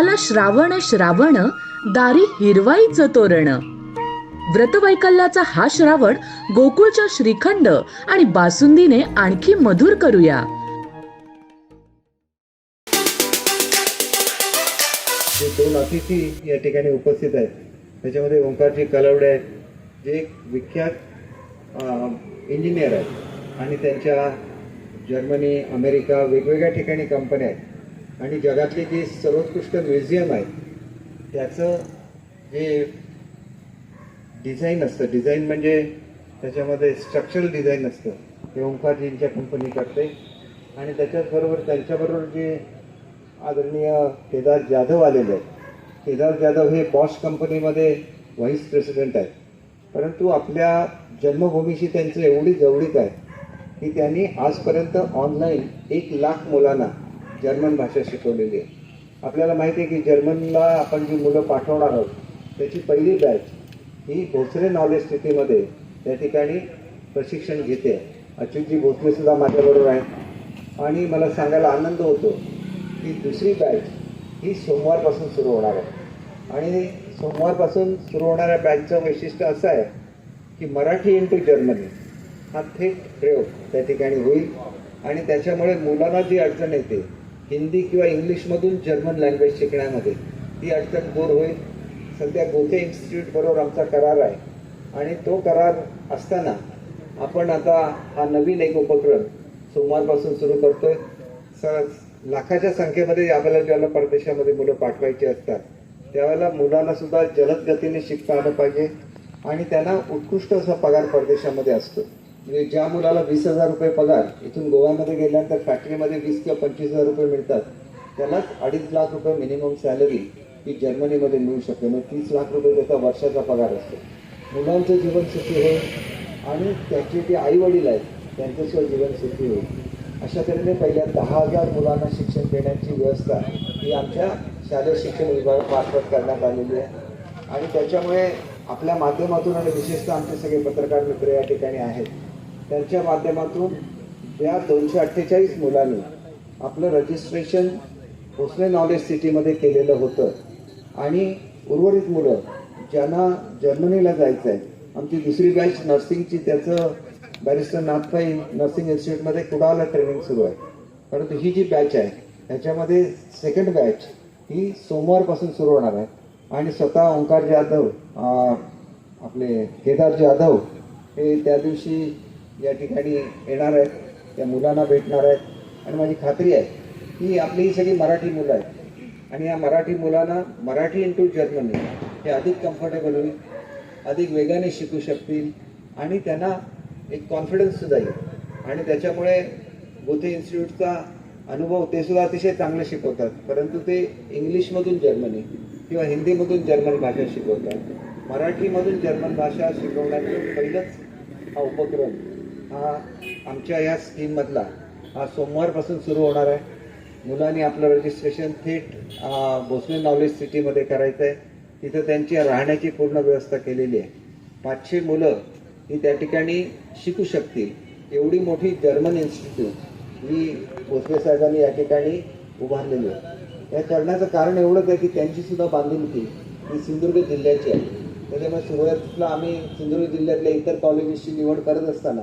आला श्रावण श्रावण दारी हिरवाईचं तोरण. व्रतवैकल्याचा हा श्रावण गोकुळच्या श्रीखंड आणि बासुंदीने आणखी मधुर करूया. जे दोन अतिथी या ठिकाणी उपस्थित आहेत त्याच्यामध्ये ओंकारजी कलवडे आहेत जे एक विख्यात इंजिनियर आहेत. आणि त्यांच्या जर्मनी अमेरिका वेगवेगळ्या ठिकाणी कंपन्या आहेत. आणि जगातले जे सर्वोत्कृष्ट म्युझियम आहे त्याचं जे डिझाईन असतं डिझाईन म्हणजे त्याच्यामध्ये स्ट्रक्चरल डिझाईन असतं. ते ओंकारजींच्या कंपनी करते. आणि त्याच्याचबरोबर त्यांच्याबरोबर जे आदरणीय केदार जाधव आलेले आहेत. केदार जाधव हे बॉश कंपनीमध्ये व्हाईस प्रेसिडेंट आहेत. परंतु आपल्या जन्मभूमीशी त्यांचं एवढी जवळीक आहे की त्यांनी आजपर्यंत ऑनलाईन एक लाख मुलांना जर्मन भाषा शिकवलेली आहे. आपल्याला माहिती आहे की जर्मनला आपण जी मुलं पाठवणार आहोत त्याची पहिली बॅच ही भोसले नॉलेज सिटीमध्ये त्या ठिकाणी प्रशिक्षण घेते. अच्युतजी भोसलेसुद्धा माझ्याबरोबर आहेत. आणि मला सांगायला आनंद होतो की दुसरी बॅच ही सोमवारपासून सुरू होणार आहे. आणि सोमवारपासून सुरू होणाऱ्या बॅचचं वैशिष्ट्य असं आहे की मराठी इंटू जर्मनी हा थेट प्रयोग त्या ठिकाणी होईल. आणि त्याच्यामुळे मुलांना जी अडचण येते हिंदी किंवा इंग्लिशमधून जर्मन लँग्वेज शिकण्यामध्ये ती अडचण दूर होईल. सध्या गोथे इन्स्टिट्यूटबरोबर आमचा करार आहे. आणि तो करार असताना आपण आता हा नवीन एक उपक्रम सोमवारपासून सुरू करतोय. स लाखाच्या संख्येमध्ये आपल्याला ज्याला परदेशामध्ये मुलं पाठवायची असतात त्यावेळेला मुलांना सुद्धा जलद गतीने शिकता आलं पाहिजे. आणि त्यांना उत्कृष्ट असा पगार परदेशामध्ये असतो. म्हणजे ज्या मुलाला वीस हजार रुपये पगार इथून गोव्यामध्ये गेल्यानंतर फॅक्टरीमध्ये वीस किंवा पंचवीस हजार रुपये मिळतात त्यालाच अडीच लाख रुपये मिनिमम सॅलरी ही जर्मनीमध्ये मिळू शकते. मग तीस लाख रुपये त्याचा वर्षाचा पगार असतो. मुलांचं जीवन सुखी होईल आणि त्याचे जे आईवडील आहेत त्यांचंसुद्धा जीवन सुखी होईल. अशा तऱ्हेने पहिल्या दहा हजार मुलांना शिक्षण देण्याची व्यवस्था ही आमच्या शालेय शिक्षण विभागामार्फत करण्यात आलेली आहे. आणि त्याच्यामुळे आपल्या माध्यमातून आणि विशेषतः आमचे सगळे पत्रकार मित्र या ठिकाणी आहेत. त्यांच्या माध्यमातून या दोनशे अठ्ठेचाळीस मुलांनी आपलं रजिस्ट्रेशन भोसले नॉलेज सिटीमध्ये केलेलं होतं. आणि उर्वरित मुलं ज्यांना जर्मनीला जायचं आहे आमची दुसरी बॅच नर्सिंगची त्याचं बॅरिस्टर नाथपाई नर्सिंग इन्स्टिट्यूटमध्ये कुडाला ट्रेनिंग सुरू आहे. परंतु ही जी बॅच आहे त्याच्यामध्ये सेकंड बॅच ही सोमवारपासून सुरू होणार आहे. आणि स्वतः ओंकार जाधव आपले केदार जाधव हे त्या दिवशी या ठिकाणी येणार आहेत त्या मुलांना भेटणार आहेत. आणि माझी खात्री आहे की आपली ही सगळी मराठी मुलं आहेत. आणि या मराठी मुलांना मराठी इंटू जर्मनी हे अधिक कम्फर्टेबल होईल अधिक वेगाने शिकू शकतील आणि त्यांना एक कॉन्फिडन्ससुद्धा येईल. आणि त्याच्यामुळे गोथे इन्स्टिट्यूटचा अनुभव ते सुद्धा अतिशय चांगलं शिकवतात. परंतु ते इंग्लिशमधून जर्मनी किंवा हिंदीमधून जर्मन भाषा शिकवतात. मराठीमधून जर्मन भाषा शिकवण्याचं पहिलंच हा उपक्रम हा आमच्या या स्कीममधला हा सोमवारपासून सुरू होणार आहे. मुलांनी आपलं रजिस्ट्रेशन थेट भोसले नॉलेज सिटीमध्ये करायचं आहे. तिथं त्यांची राहण्याची पूर्ण व्यवस्था केलेली आहे. पाचशे मुलं ही त्या ठिकाणी शिकू शकतील. एवढी मोठी जर्मन इन्स्टिट्यूट ही भोसले साहेबांनी या ठिकाणी उभारलेली आहे. या करण्याचं कारण एवढंच आहे की त्यांचीसुद्धा बांधिलकी ही सिंधुदुर्ग जिल्ह्याची आहे. त्याच्यामुळे सुरुवातीला आम्ही सिंधुदुर्ग जिल्ह्यातल्या इतर कॉलेजेसची निवड करत असताना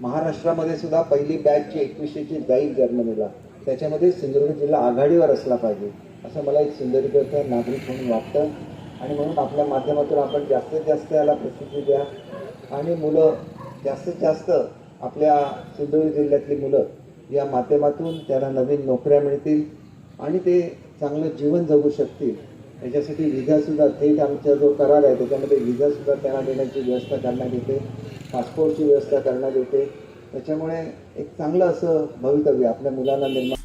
महाराष्ट्रामध्ये सुद्धा पहिली बॅचची एकवीसशेची जाईल जर्मनीला त्याच्यामध्ये सिंधुदुर्ग जिल्हा आघाडीवर असला पाहिजे असं मला एक सिंधुदुर्गचा नागरिक म्हणून वाटतं. आणि म्हणून आपल्या माध्यमातून आपण जास्तीत जास्त याला प्रसिद्धी द्या. आणि मुलं जास्तीत जास्त आपल्या सिंधुदुर्ग जिल्ह्यातली मुलं या माध्यमातून त्यांना नवीन नोकऱ्या मिळतील आणि ते चांगलं जीवन जगू शकतील. याच्यासाठी विजासुद्धा थेट आमचा जो करार आहे त्याच्यामध्ये विजासुद्धा त्यांना देण्याची व्यवस्था करण्यात येते. पासपोर्टची व्यवस्था करण्यात येते. त्याच्यामुळे एक चांगलं असं भवितव्य आपल्या मुलांना निर्माण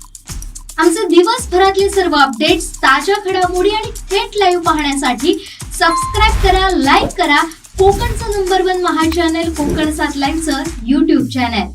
आमचे दिवसभरातले सर्व अपडेट्स ताज्या घडामोडी आणि थेट लाईव्ह पाहण्यासाठी सबस्क्राईब करा लाईक करा. कोकणचं नंबर वन महा चॅनल कोकण सात लाईनचं युट्यूब चॅनल